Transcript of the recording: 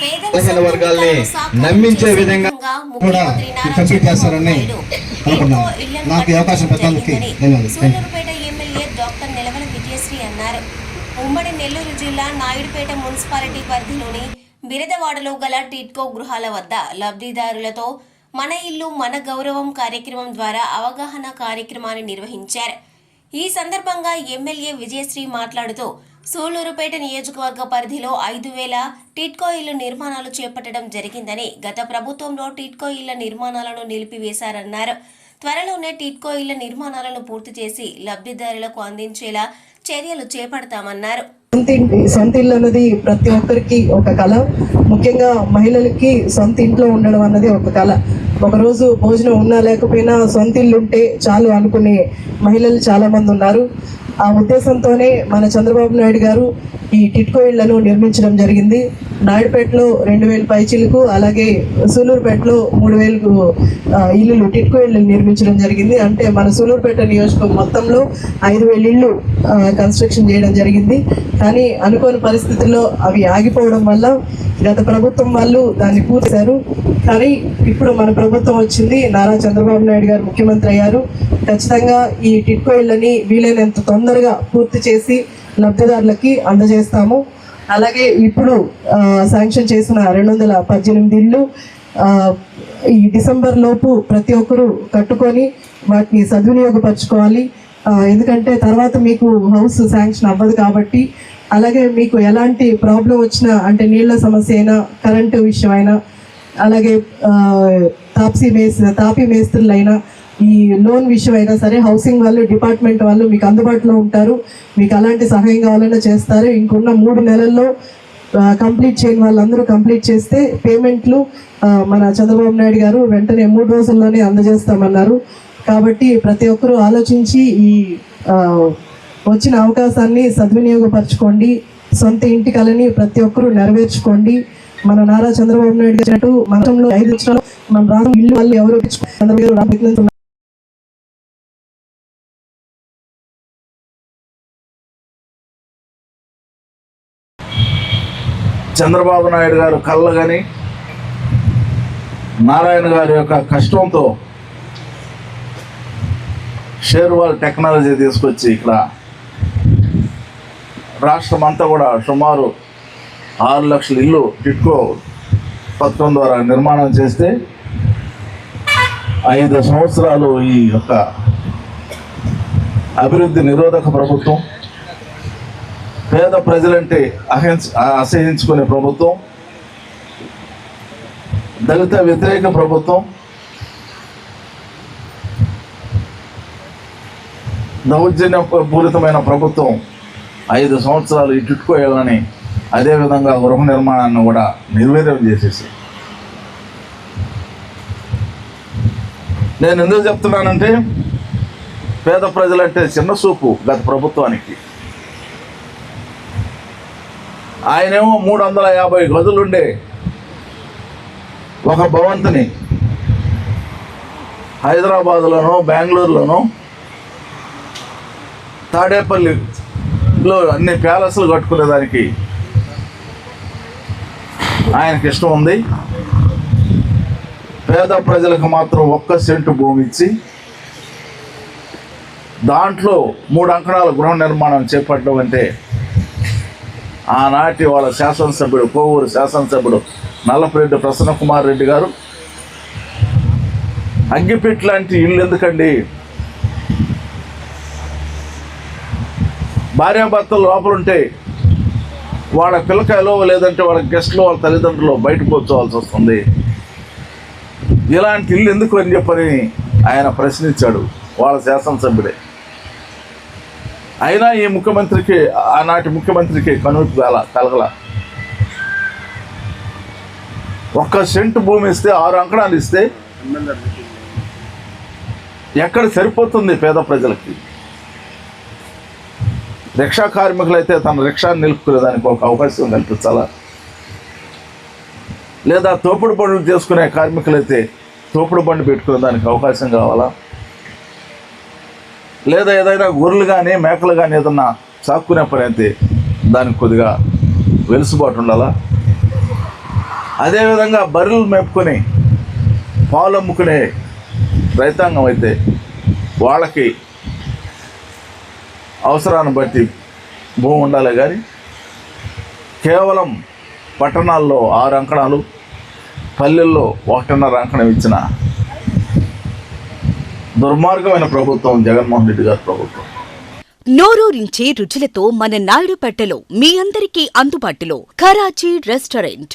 బలహీన వర్గాల్ని నమ్మించే విధంగా కూడా కంప్లీట్ చేస్తారని అనుకున్నాను నాకు అవకాశం సూలూరుపేట ఎమ్మెల్యే డాక్టర్ నిలవల విజయశ్రీ అన్నారు. ఉమ్మడి నెల్లూరు జిల్లా నాయుడుపేట మున్సిపాలిటీ పరిధిలోని బిరదవాడలో గల టిట్కో గృహాల వద్ద లబ్ధిదారులతో మన ఇల్లు మన గౌరవం కార్యక్రమం ద్వారా అవగాహన కార్యక్రమాన్ని నిర్వహించారు. ఈ సందర్భంగా ఎమ్మెల్యే విజయశ్రీ మాట్లాడుతూ సూళ్ళూరుపేట నియోజకవర్గ పరిధిలో ఐదు వేల టిట్కో ఇళ్ళ నిర్మాణాలు చేపట్టడం జరిగిందని గత ప్రభుత్వంలో టిట్కో ఇళ్ళ నిర్మాణాలను నిలిపివేశారన్నారు. త్వరలోనే టిట్కో ఇళ్ళ నిర్మాణాలను పూర్తి చేసి లబ్ధిదారులకు అందించేలా చర్యలు చేపడతామన్నారు. సొంత సొంత ఇల్లు అన్నది ప్రతి ఒక్కరికి ఒక కళ. ముఖ్యంగా మహిళలకి సొంత ఇంట్లో ఉండడం అన్నది ఒక కళ. ఒకరోజు భోజనం ఉన్నా లేకపోయినా సొంత ఇల్లు ఉంటే చాలు అనుకునే మహిళలు చాలామంది ఉన్నారు. ఆ ఉద్దేశంతోనే మన చంద్రబాబు నాయుడు గారు ఈ టిట్కో ఇళ్ళను నిర్మించడం జరిగింది. నాయుడుపేటలో రెండు వేల పైచిలకు అలాగే సూలూరుపేటలో మూడు వేలకు ఇల్లులు టిట్కో ఇళ్ళు నిర్మించడం జరిగింది. అంటే మన సూలూరుపేట నియోజకవర్గం మొత్తంలో ఐదు వేల ఇళ్ళు కన్స్ట్రక్షన్ చేయడం జరిగింది. కానీ అనుకోని పరిస్థితుల్లో అవి ఆగిపోవడం వల్ల గత ప్రభుత్వం వాళ్ళు దాన్ని పూర్తిశారు కానీ ఇప్పుడు మన ప్రభుత్వం వచ్చింది. నారా చంద్రబాబు నాయుడు గారు ముఖ్యమంత్రి అయ్యారు. ఖచ్చితంగా ఈ టిట్కో ఇళ్ళని వీలైనంత తొందరగా పూర్తి చేసి లబ్ధిదారులకి అందజేస్తాము. అలాగే ఇప్పుడు శాంక్షన్ చేసిన రెండు వందల పద్దెనిమిది ఇళ్ళు ఈ డిసెంబర్ లోపు ప్రతి ఒక్కరూ కట్టుకొని వాటిని సద్వినియోగపరచుకోవాలి. ఎందుకంటే తర్వాత మీకు హౌస్ శాంక్షన్ అవ్వదు కాబట్టి అలాగే మీకు ఎలాంటి ప్రాబ్లం వచ్చినా అంటే నీళ్ళ సమస్య అయినా కరెంటు విషయమైనా అలాగే తాప్సీ మేస్ తాపీ మేస్త్రులైనా ఈ లోన్ విషయం అయినా సరే హౌసింగ్ వాళ్ళు డిపార్ట్మెంట్ వాళ్ళు మీకు అందుబాటులో ఉంటారు. మీకు అలాంటి సహాయం కావాలన్నా చేస్తారు. ఇంకున్న మూడు నెలల్లో కంప్లీట్ చేయని వాళ్ళందరూ కంప్లీట్ చేస్తే పేమెంట్లు మన చంద్రబాబు నాయుడు గారు వెంటనే మూడు రోజుల్లోనే అందజేస్తామన్నారు. కాబట్టి ప్రతి ఒక్కరూ ఆలోచించి ఈ వచ్చిన అవకాశాన్ని సద్వినియోగపరచుకోండి. సొంత ఇంటి కళని ప్రతి ఒక్కరూ నెరవేర్చుకోండి. మన నారా చంద్రబాబు నాయుడు గారు మన ఐదు లక్షలు మన రాష్ట్రం ఇల్లు వాళ్ళు ఎవరు చంద్రబాబు నాయుడు గారు కళ్ళ కానీ నారాయణ గారి యొక్క కష్టంతో షేర్వాల్ టెక్నాలజీ తీసుకొచ్చి ఇక్కడ రాష్ట్రం అంతా కూడా సుమారు ఆరు లక్షల ఇల్లు టిట్కో పథకం ద్వారా నిర్మాణం చేస్తే ఐదు సంవత్సరాలు ఈ యొక్క అభివృద్ధి నిరోధక ప్రభుత్వం పేద ప్రజలంటే అహింస అసహించుకునే ప్రభుత్వం దళిత వ్యతిరేక ప్రభుత్వం దౌర్జన్య పూరితమైన ప్రభుత్వం ఐదు సంవత్సరాలు ఇట్టుకోవాలని అదేవిధంగా గృహ నిర్మాణాన్ని కూడా నిర్వీర్యం చేసేసి. నేను ఎందుకు చెప్తున్నానంటే పేద ప్రజలంటే చిన్న చూపు గత ప్రభుత్వానికి. ఆయనేమో మూడు వందల యాభై గదులుండే ఒక భవంతిని. హైదరాబాద్లోనో బెంగళూరులోనో తాడేపల్లిలో అన్ని ప్యాలెస్లు కట్టుకునేదానికి ఆయనకి ఇష్టం ఉంది. పేద ప్రజలకు మాత్రం ఒక్క సెంటు భూమి ఇచ్చి దాంట్లో మూడు అంకణాల గృహ నిర్మాణం చేపట్టడం అంటే ఆనాటి వాళ్ళ శాసనసభ్యుడు కోవూరు శాసనసభ్యుడు నల్లపరెడ్డి ప్రసన్న కుమార్ రెడ్డి గారు అగ్గిపెట్ లాంటి ఇల్లు ఎందుకండి? భార్యాభర్తలు లోపలుంటే వాళ్ళ పిల్లకాయలో లేదంటే వాళ్ళ గెస్ట్లో వాళ్ళ తల్లిదండ్రులు బయటకు కూర్చోవాల్సి వస్తుంది. ఇలాంటి ఇల్లు ఎందుకు అని చెప్పని ఆయన ప్రశ్నించాడు వాళ్ళ శాసనసభ్యుడే. అయినా ఈ ముఖ్యమంత్రికి ఆనాటి ముఖ్యమంత్రికి కనువిప్పు కల కలగల. ఒక్క సెంటు భూమి ఇస్తే ఆరు అంకణాలు ఇస్తే ఎక్కడ సరిపోతుంది పేద ప్రజలకి? రిక్షా కార్మికులైతే తన రిక్షాను నిలుపుకునేదానికి ఒక అవకాశం కల్పించాలా? లేదా తోపుడు బండ్లు చేసుకునే కార్మికులైతే తోపుడు బండి పెట్టుకునే దానికి అవకాశం కావాలా? లేదా ఏదైనా గొర్రెలు కానీ మేకలు కానీ ఏదన్నా సాక్కునే పని అయితే దానికి కొద్దిగా వెలుసుబాటు ఉండాలా? అదేవిధంగా బర్రెలు మేపుకొని పాలు అమ్ముకునే రైతాంగం అయితే వాళ్ళకి అవసరాన్ని బట్టి భూమి ఉండాలి కానీ కేవలం పట్టణాల్లో ఆరు అంకణాలు పల్లెల్లో ఒకటిన్నర అంకణం ఇచ్చిన దుర్మార్గమైన ప్రభుత్వం జగన్మోహన్ రెడ్డి గారి ప్రభుత్వం. నోరూరించే రుచులతో మన నాయుడుపేటలో మీ అందరికీ అందుబాటులో Karachi restaurant.